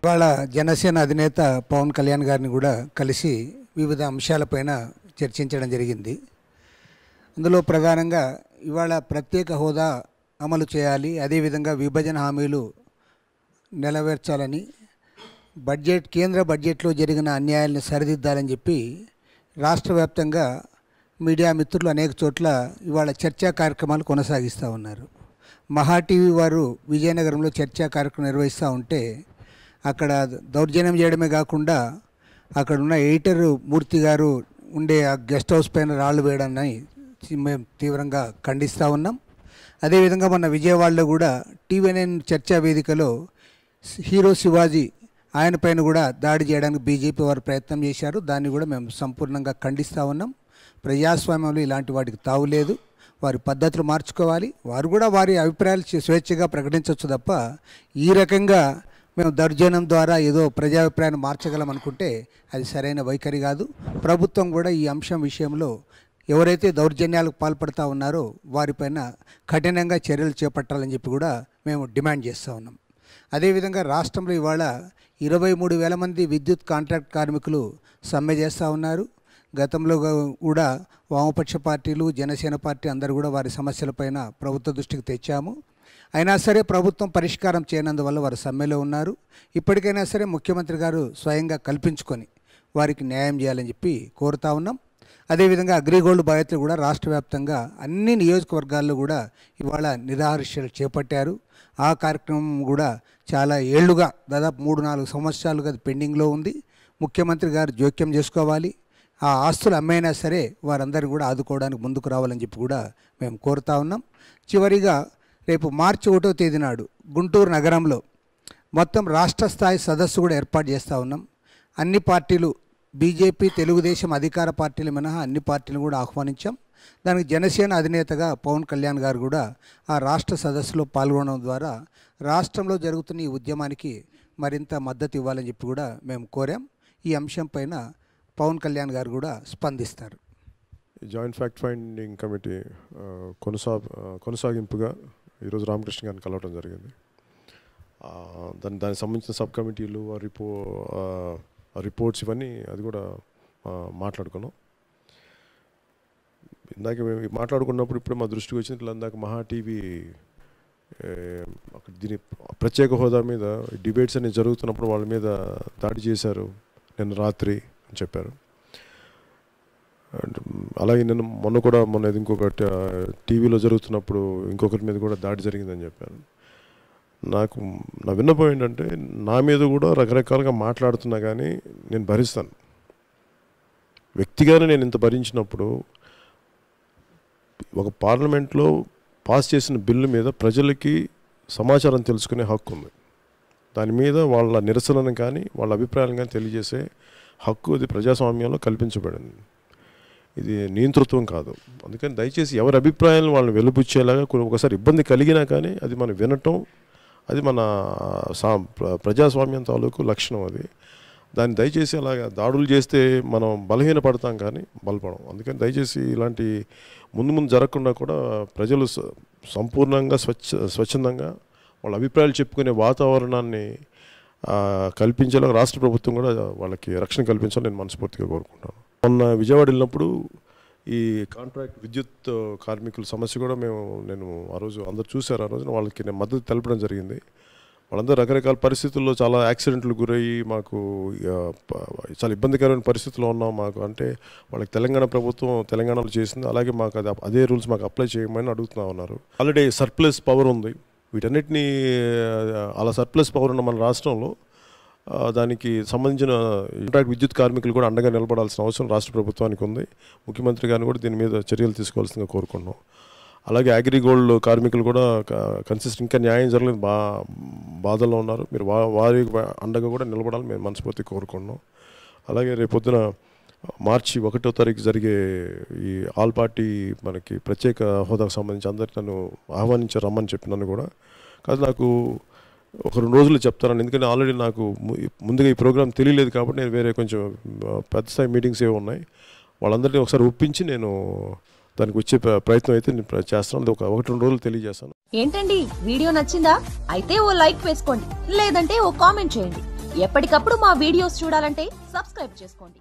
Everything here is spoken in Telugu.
ఇవాళ జనసేన అధినేత పవన్ కళ్యాణ్ గారిని కూడా కలిసి వివిధ అంశాలపైన చర్చించడం జరిగింది. అందులో ప్రధానంగా ఇవాళ ప్రత్యేక హోదా అమలు చేయాలి అదేవిధంగా విభజన హామీలు నెరవేర్చాలని బడ్జెట్ కేంద్ర బడ్జెట్లో జరిగిన అన్యాయాలను సరిదిద్దాలని చెప్పి రాష్ట్ర వ్యాప్తంగా మీడియా మిత్రులు అనేక చోట్ల ఇవాళ చర్చా కార్యక్రమాలు కొనసాగిస్తూ ఉన్నారు. మహా టీవీ వారు విజయనగరంలో చర్చా కార్యక్రమం నిర్వహిస్తూ ఉంటే అక్కడ దౌర్జన్యం చేయడమే కాకుండా అక్కడ ఉన్న ఎడిటర్ మూర్తి గారు ఉండే ఆ గెస్ట్ హౌస్ పైన రాళ్ళు వేయడాన్ని మేము తీవ్రంగా ఖండిస్తూ ఉన్నాం. అదేవిధంగా మొన్న విజయవాడలో కూడా టీవీ నైన్ చర్చా వేదికలో హీరో శివాజీ ఆయన పైన కూడా దాడి చేయడానికి బీజేపీ వారు ప్రయత్నం చేశారు. దాన్ని కూడా మేము సంపూర్ణంగా ఖండిస్తూ ఉన్నాం. ప్రజాస్వామ్యంలో ఇలాంటి వాటికి తావులేదు వారి పద్ధతులు మార్చుకోవాలి. వారు కూడా వారి అభిప్రాయాలు స్వేచ్ఛగా ప్రకటించవచ్చు తప్ప ఈ రకంగా మేము దర్జనం ద్వారా ఏదో ప్రజాభిప్రాయాన్ని మార్చగలం అనుకుంటే అది సరైన వైఖరి కాదు. ప్రభుత్వం కూడా ఈ అంశం విషయంలో ఎవరైతే దౌర్జన్యాలకు పాల్పడుతూ ఉన్నారో వారిపైన కఠినంగా చర్యలు చేపట్టాలని చెప్పి కూడా మేము డిమాండ్ చేస్తూ ఉన్నాం. అదేవిధంగా రాష్ట్రంలో ఇవాళ ఇరవై మూడు వేల మంది విద్యుత్ కాంట్రాక్ట్ కార్మికులు సమ్మె చేస్తూ ఉన్నారు. గతంలో కూడా వామపక్ష పార్టీలు జనసేన పార్టీ అందరూ కూడా వారి సమస్యలపైన ప్రభుత్వ దృష్టికి తెచ్చాము. అయినా సరే ప్రభుత్వం పరిష్కారం చేయనందువల్ల వారు సమ్మెలో ఉన్నారు. ఇప్పటికైనా సరే ముఖ్యమంత్రి గారు స్వయంగా కల్పించుకొని వారికి న్యాయం చేయాలని చెప్పి కోరుతా ఉన్నాం. అదేవిధంగా అగ్రిగోల్డ్ బాధితులు కూడా రాష్ట్ర వ్యాప్తంగా అన్ని నియోజకవర్గాల్లో కూడా ఇవాళ నిరాహర్షలు చేపట్టారు. ఆ కార్యక్రమం కూడా చాలా ఏళ్ళుగా దాదాపు మూడు నాలుగు సంవత్సరాలుగా పెండింగ్లో ఉంది. ముఖ్యమంత్రి గారు జోక్యం చేసుకోవాలి. ఆ ఆస్తులు అమ్మైనా సరే వారందరిని కూడా ఆదుకోవడానికి ముందుకు రావాలని చెప్పి కూడా మేము కోరుతా ఉన్నాం. చివరిగా రేపు మార్చి ఒకటో తేదీ నాడు గుంటూరు నగరంలో మొత్తం రాష్ట్ర స్థాయి సదస్సు కూడా ఏర్పాటు చేస్తూ ఉన్నాం. అన్ని పార్టీలు బీజేపీ తెలుగుదేశం అధికార పార్టీలు మినహా అన్ని పార్టీలు కూడా ఆహ్వానించాం. దానికి జనసేన అధినేతగా పవన్ కళ్యాణ్ గారు కూడా ఆ రాష్ట్ర సదస్సులో పాల్గొనడం ద్వారా రాష్ట్రంలో జరుగుతున్న ఈ ఉద్యమానికి మరింత మద్దతు ఇవ్వాలని చెప్పి కూడా మేము కోరాం. ఈ అంశం పైన పవన్ కళ్యాణ్ గారు కూడా స్పందిస్తారు. జాయింట్ ఫ్యాక్ట్ ఫైండింగ్ కమిటీ కొనసా కొనసాగింపుగా ఈరోజు రామకృష్ణ గారిని కలవడం జరిగింది. దాని దానికి సంబంధించిన సబ్ కమిటీలు రిపో రిపోర్ట్స్ ఇవన్నీ అది కూడా మాట్లాడుకున్నాం. ఇందాక మేము మాట్లాడుకున్నప్పుడు ఇప్పుడు మా దృష్టికి వచ్చింది ఇట్లా ఇందాక మహా టీవీ దీని ప్రత్యేక హోదా మీద డిబేట్స్ అనేవి జరుగుతున్నప్పుడు వాళ్ళ మీద దాడి చేశారు నిన్న రాత్రి. అని చెప్పారు. అండ్ అలాగే నేను మొన్న కూడా మొన్న ఇది ఇంకొక టీవీలో జరుగుతున్నప్పుడు ఇంకొకరి మీద కూడా దాడి జరిగిందని చెప్పాను. నాకు నా విన్నపం ఏంటంటే నా మీద కూడా రకరకాలుగా మాట్లాడుతున్నా కానీ నేను భరిస్తాను. వ్యక్తిగానే నేను ఇంత భరించినప్పుడు ఒక పార్లమెంట్లో పాస్ చేసిన బిల్లు మీద ప్రజలకి సమాచారం తెలుసుకునే హక్కు ఉంది. దాని మీద వాళ్ళ నిరసనను కానీ వాళ్ళ అభిప్రాయాలను కానీ తెలియజేసే హక్కు అది ప్రజాస్వామ్యంలో కల్పించబడింది. ఇది నియంతృత్వం కాదు. అందుకని దయచేసి ఎవరి అభిప్రాయాలను వాళ్ళని వెలుపుచ్చేలాగా కొన్ని ఒకసారి ఇబ్బంది కలిగినా కానీ అది మనం వినటం అది మన సా ప్ర- ప్రజాస్వామ్యం తాలూకు లక్షణం అది. దాన్ని దయచేసి అలాగా దాడులు చేస్తే మనం బలహీనపడతాం కానీ బలపడం. అందుకని దయచేసి ఇలాంటి ముందు ముందు జరగకుండా కూడా ప్రజలు సంపూర్ణంగా స్వచ్ఛ స్వచ్ఛందంగా వాళ్ళ అభిప్రాయాలు చెప్పుకునే వాతావరణాన్ని కల్పించేలా రాష్ట్ర ప్రభుత్వం కూడా వాళ్ళకి రక్షణ కల్పించాలని నేను మనస్ఫూర్తిగా కోరుకుంటాను. మొన్న విజయవాడ వెళ్ళినప్పుడు ఈ కాంట్రాక్ట్ విద్యుత్ కార్మికుల సమస్య కూడా మేము నేను ఆ రోజు అందరు చూశారు. ఆ రోజున వాళ్ళకి నేను మద్దతు తెలపడం జరిగింది. వాళ్ళందరూ రకరకాల పరిస్థితుల్లో చాలా యాక్సిడెంట్లు గురయ్యి మాకు చాలా ఇబ్బందికరమైన పరిస్థితుల్లో ఉన్నాం మాకు. అంటే వాళ్ళకి తెలంగాణ ప్రభుత్వం తెలంగాణలో చేసింది. అలాగే మాకు అది అదే రూల్స్ మాకు అప్లై చేయమని అడుగుతున్నా ఉన్నారు ఆల్రెడీ సర్ప్లస్ పవర్ ఉంది. వీటన్నిటినీ అలా సర్ప్లస్ పవర్ ఉన్న మన రాష్ట్రంలో దానికి సంబంధించిన కాంట్రాక్ట్ విద్యుత్ కార్మికులు కూడా అండగా నిలబడాల్సిన అవసరం రాష్ట్ర ప్రభుత్వానికి ఉంది. ముఖ్యమంత్రి గారిని కూడా దీని మీద చర్యలు తీసుకోవాల్సిందిగా కోరుకుంటున్నాం. అలాగే అగ్రిగోల్డ్ కార్మికులు కూడా కన్సిస్ట్ ఇంకా న్యాయం జరగలేదు బా బాధల్లో ఉన్నారు. మీరు వారి అండగా కూడా నిలబడాలని మేము మనస్ఫూర్తి కోరుకుంటున్నాం. అలాగే రేపొద్దున మార్చి ఒకటో తారీఖు జరిగే ఈ ఆల్ పార్టీ మనకి ప్రత్యేక హోదాకు సంబంధించి అందరికి నన్ను ఆహ్వానించి రమ్మని చెప్పి నన్ను కూడా. కాదు నాకు ఒక రెండు రోజులు చెప్తానని ఎందుకంటే ఆల్రెడీ నాకు ముందుగా ఈ ప్రోగ్రామ్ తెలియలేదు కాబట్టి నేను వేరే కొంచెం పెద్ద స్థాయి మీటింగ్స్ ఏవి ఉన్నాయి. వాళ్ళందరినీ ఒకసారి ఒప్పించి నేను దానికి వచ్చే ప్రయత్నం అయితే నేను చేస్తాను. ఒక ఒకటి రెండు రోజులు తెలియజేస్తాను. ఏంటండి? వీడియో నచ్చిందా? అయితే ఓ లైక్ వేసుకోండి. లేదంటే ఓ కామెంట్ చేయండి. ఎప్పటికప్పుడు మా వీడియోస్ చూడాలంటే సబ్స్క్రైబ్ చేసుకోండి.